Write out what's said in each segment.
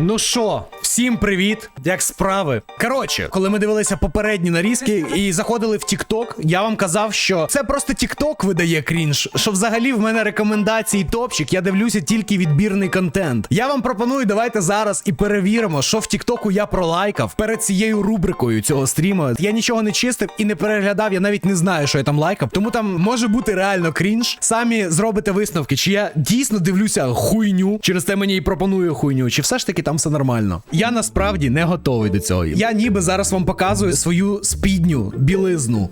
Ну що, всім привіт! Як справи? Коротше, коли ми дивилися попередні нарізки і заходили в TikTok, я вам казав, що це просто TikTok видає крінж. Що взагалі в мене рекомендації топчик, я дивлюся тільки відбірний контент. Я вам пропоную, давайте зараз і перевіримо, що в TikTok я пролайкав перед цією рубрикою цього стріму. Я нічого не чистив і не переглядав, я навіть не знаю, що я там лайкав. Тому там може бути реально крінж. Самі зробите висновки, чи я дійсно дивлюся хуйню, через те мені і пропоную хуйню, чи все ж таки там все нормально. Я насправді не готовий до цього. Я ніби зараз вам показую свою спідню білизну.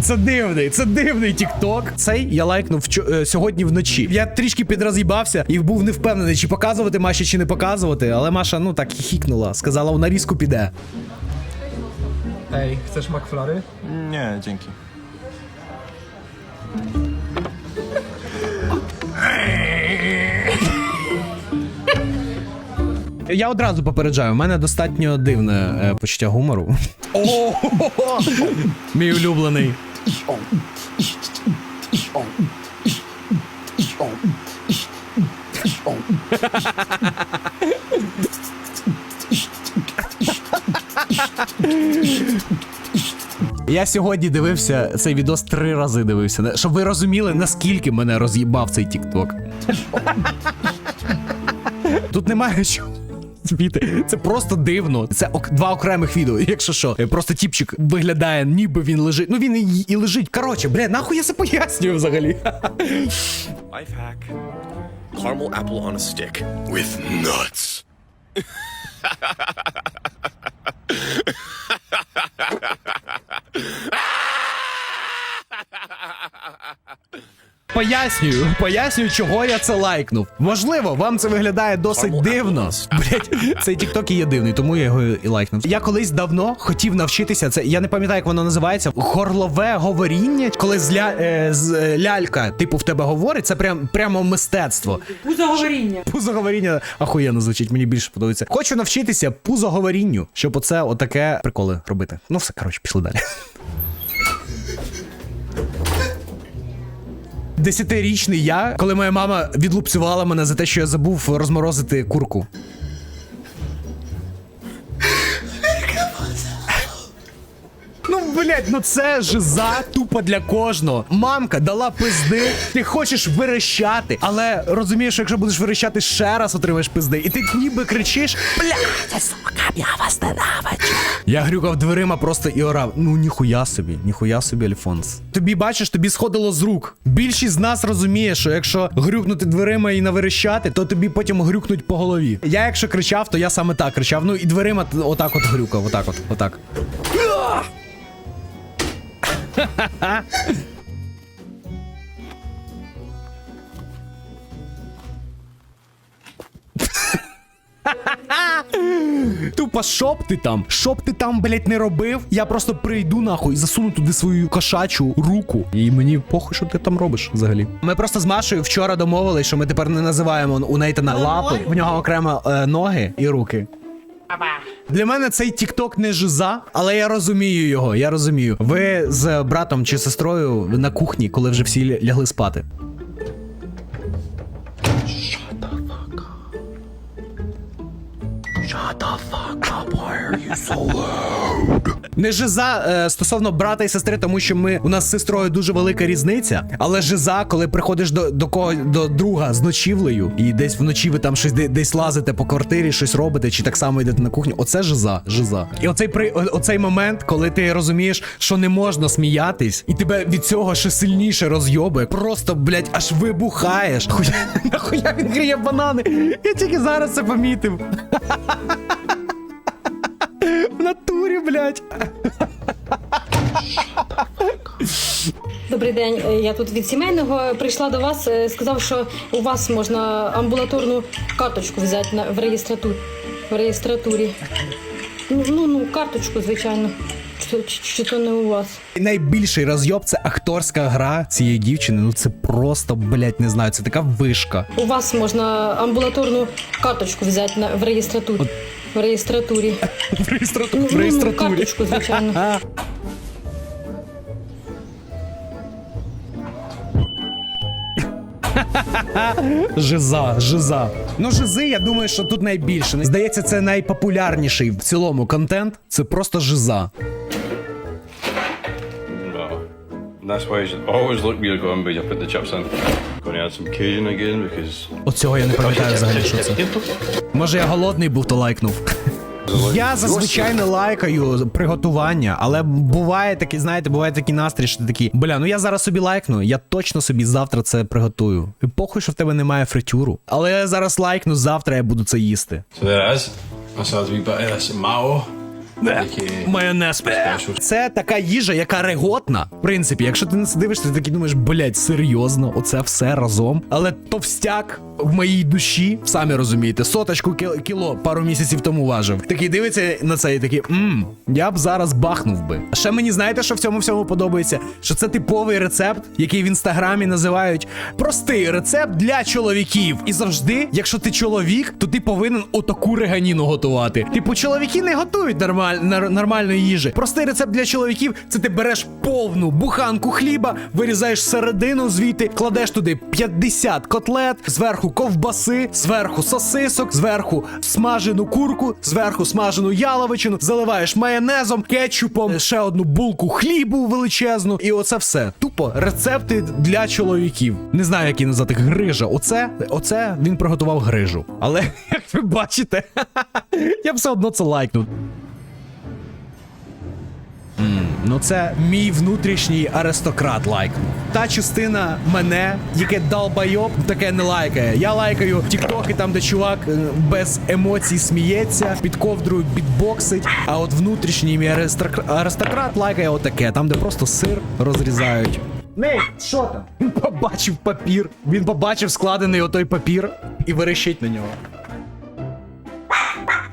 Це дивний, це дивний тікток. Цей я лайкнув вчо- е, сьогодні вночі. Я трішки підроз'їбався і був не впевнений, чи показувати Маші, чи не показувати. Але Маша, ну так хікнула. Сказала, в нарізку піде. Ej, chcesz McFlurry? Nie, dzięki. Я одразу попереджаю, в мене достатньо дивне е, почуття гумору. О, Мій улюблений. Я сьогодні дивився цей відос три рази дивився, щоб ви розуміли, наскільки мене роз'їбав цей тікток. Тут немає що. Це просто дивно. Це два окремих відео. Якщо що, Е, просто тіпчик виглядає, ніби він лежить. Ну він і, і лежить. Коротше, бля, нахуй я це пояснюю взагалі. Lifehack. Caramel apple on a stick with nuts. Пояснюю, пояснюю, чого я це лайкнув. Можливо, вам це виглядає досить дивно. Блять, цей тікток і є дивний, тому я його і лайкнув. Я колись давно хотів навчитися це. Я не пам'ятаю, як воно називається. Горлове говоріння, коли з, ля, е, з е, лялька, типу, в тебе говорить, це прям прямо мистецтво. Пузоговоріння. Пузоговоріння охуєнно звучить, мені більше подобається. Хочу навчитися пузоговорінню, щоб оце отаке приколи робити. Ну все, коротше, пішли далі. Десятирічний я, коли моя мама відлупцювала мене за те, що я забув розморозити курку. Ну, це жиза тупо для кожного. Мамка дала пизди, ти хочеш верещати, але розумієш, що якщо будеш верещати ще раз, отримаєш пизди, і ти ніби кричиш: Бля, сука, я вас ненавиджу. Я грюкав дверима просто і орав. Ну ніхуя собі, ніхуя собі, Альфонс. Тобі бачиш, тобі сходило з рук. Більшість з нас розуміє, що якщо грюкнути дверима і наверещати, то тобі потім грюкнуть по голові. Я якщо кричав, то я саме так кричав. Ну і дверима отак от грюкав, отак от, отак. Тупо, б ти там, б ти там, блять, не робив, я просто прийду нахуй засуну туди свою кошачу руку. І мені похуй, що ти там робиш взагалі. Ми просто з Машею вчора домовились, що ми тепер не називаємо у Нейтана лапи, в нього окремо е, ноги і руки. Для мене цей тікток не жиза, але я розумію його. Я розумію. Ви з братом чи сестрою на кухні, коли вже всі лягли спати. Не жиза е, стосовно брата і сестри, тому що ми у нас з сестрою дуже велика різниця. Але жиза, коли приходиш до, до кого до друга з ночівлею, і десь вночі ви там щось десь лазите по квартирі, щось робите, чи так само йдете на кухню. Оце жиза, жиза. І оцей при оцей момент, коли ти розумієш, що не можна сміятись, і тебе від цього ще сильніше розйобує. Просто, блядь, аж вибухаєш. Хуя, нахуя він гріє банани? Я тільки зараз це помітив. В натурі, блядь. Добрий день. Я тут від сімейного прийшла до вас. е, Сказав, що у вас можна амбулаторну карточку взяти на в реєстратурі. В реєстратурі. Ну, ну, ну, карточку, звичайно. Чи, чи, чи то не у вас? Найбільший розйоб це акторська гра цієї дівчини. Ну це просто, блядь, не знаю, це така вишка. У вас можна амбулаторну карточку взяти на в реєстратурі. В реєстратурі. В ну, реєстратурі. В реєстратурі. Жиза, жиза. Ну, жизи, я думаю, що тут найбільше. Здається, це найпопулярніший в цілому контент. Це просто жиза. Оцього я не пам'ятаю взагалі, що це. Може, я голодний був, то лайкнув. Я зазвичай не лайкаю приготування, але буває такі, знаєте, буває такий настрій, що ти такий, бля, ну я зараз собі лайкну, я точно собі завтра це приготую. І похуй, що в тебе немає фритюру. Але я зараз лайкну, завтра я буду це їсти. so there it is. Майонез. Це така їжа, яка реготна. В принципі, якщо ти не дивишся, ти такий думаєш, блять, серйозно, оце все разом. Але товстяк в моїй душі, самі розумієте, соточку кіло пару місяців тому важив. Такий дивиться на це і такий, мм, я б зараз бахнув би. Ще мені знаєте, що в цьому всьому подобається? Що це типовий рецепт, який в інстаграмі називають простий рецепт для чоловіків. І завжди, якщо ти чоловік, то ти повинен отаку реганіну готувати. Типу, чоловіки не готують нормаль, нормальної їжі. Простий рецепт для чоловіків це ти береш повну буханку хліба, вирізаєш середину звідти, кладеш туди 50 котлет, зверху ковбаси, зверху сосисок, зверху смажену курку, зверху смажену яловичину, заливаєш майонезом, кетчупом, ще одну булку хлібу величезну. І оце все. Тупо рецепти для чоловіків. Не знаю, як її назвати грижа. Оце, оце він приготував грижу. Але як ви бачите, я все одно це лайкнув. Ну, це мій внутрішній аристократ лайк. Та частина мене, яке долбайоб, таке не лайкає. Я лайкаю тіктоки, там, де чувак е, без емоцій сміється, під ковдрою бітбоксить. А от внутрішній мій аристокра- аристократ лайкає отаке, там, де просто сир розрізають. Ней, що там? Він побачив папір. Він побачив складений отой папір і верещить на нього.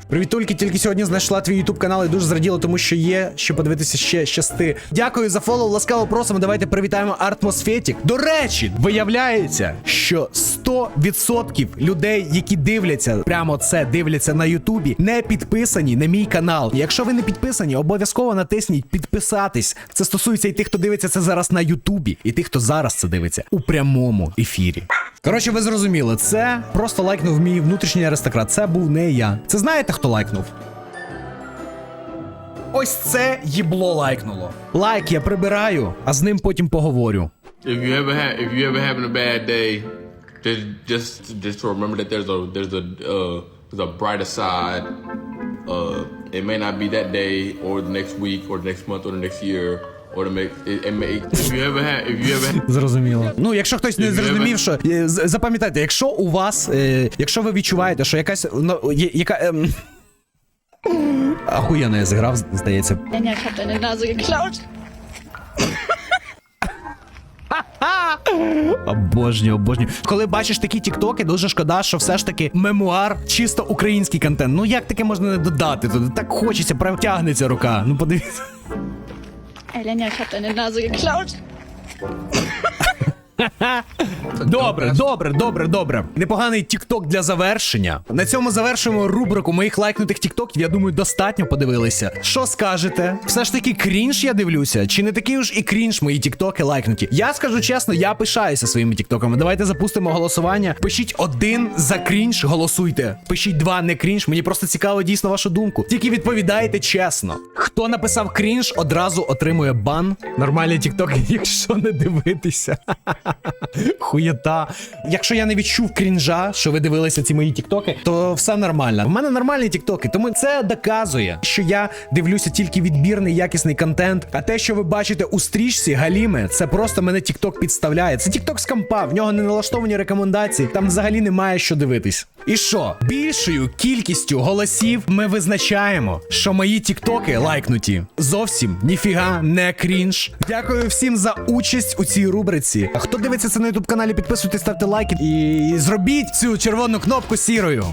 Привіт, тільки тільки сьогодні знайшла твій ютуб канал і дуже зраділа, тому що є що подивитися ще щасти. Дякую за фоллоу, ласкаво просимо. Давайте привітаємо Артмосфетік. До речі, виявляється, що 100% людей, які дивляться прямо це дивляться на Ютубі, не підписані на мій канал. Якщо ви не підписані, обов'язково натисніть підписатись. Це стосується і тих, хто дивиться це зараз на Ютубі, і тих, хто зараз це дивиться у прямому ефірі. Коротше, ви зрозуміли, це просто лайкнув мій внутрішній аристократ. Це був не я. Це знаєте, хто лайкнув? Ось це їбло лайкнуло. Лайк я прибираю, а з ним потім поговорю. If you ever have, if you ever having a bad day, just just just to remember that there's a there's a uh, there's a brighter side. Uh, it may not be that day, or the next week, or the next month, or the next year, or the next. It, it may. If you ever have, if you ever. Зрозуміло. Ну, якщо хтось не зрозумів, що е, з- запам'ятайте, якщо у вас, е, якщо ви відчуваєте, що якась ну, є- яка. Ем... Ахуєнно я зіграв, здається. Denn ich hab deine Nase geklaut. Обожнюю, обожнюю. Коли бачиш такі тіктоки, дуже шкода, що все ж таки мемуар, чисто український контент. Ну як таке можна не додати туди? Так хочеться, прям тягнеться рука. Ну подивіться. Elenia, ich habe deine Nase geklaut. Добре, добре, добре, добре. Непоганий тікток для завершення. На цьому завершуємо рубрику моїх лайкнутих тіктоків. Я думаю, достатньо подивилися. Що скажете? Все ж таки крінж я дивлюся? Чи не такий уж і крінж мої тіктоки лайкнуті? Я скажу чесно, я пишаюся своїми тіктоками. Давайте запустимо голосування. Пишіть один за крінж, голосуйте. Пишіть два не крінж. Мені просто цікаво дійсно вашу думку. Тільки відповідайте чесно. Хто написав крінж, одразу отримує бан. Нормальні тіктоки, якщо не дивитися. Хуєта. Якщо я не відчув крінжа, що ви дивилися ці мої тіктоки, то все нормально. В мене нормальні тіктоки, тому це доказує, що я дивлюся тільки відбірний якісний контент. А те, що ви бачите у стрічці Галіми, це просто мене тікток підставляє. Це тікток з компа, в нього не налаштовані рекомендації, там взагалі немає що дивитись. І що? Більшою кількістю голосів ми визначаємо, що мої тіктоки лайкнуті. Зовсім ніфіга не крінж. Дякую всім за участь у цій рубриці. А хто дивиться це на ютуб каналі, підписуйтесь, ставте лайки і зробіть цю червону кнопку сірою.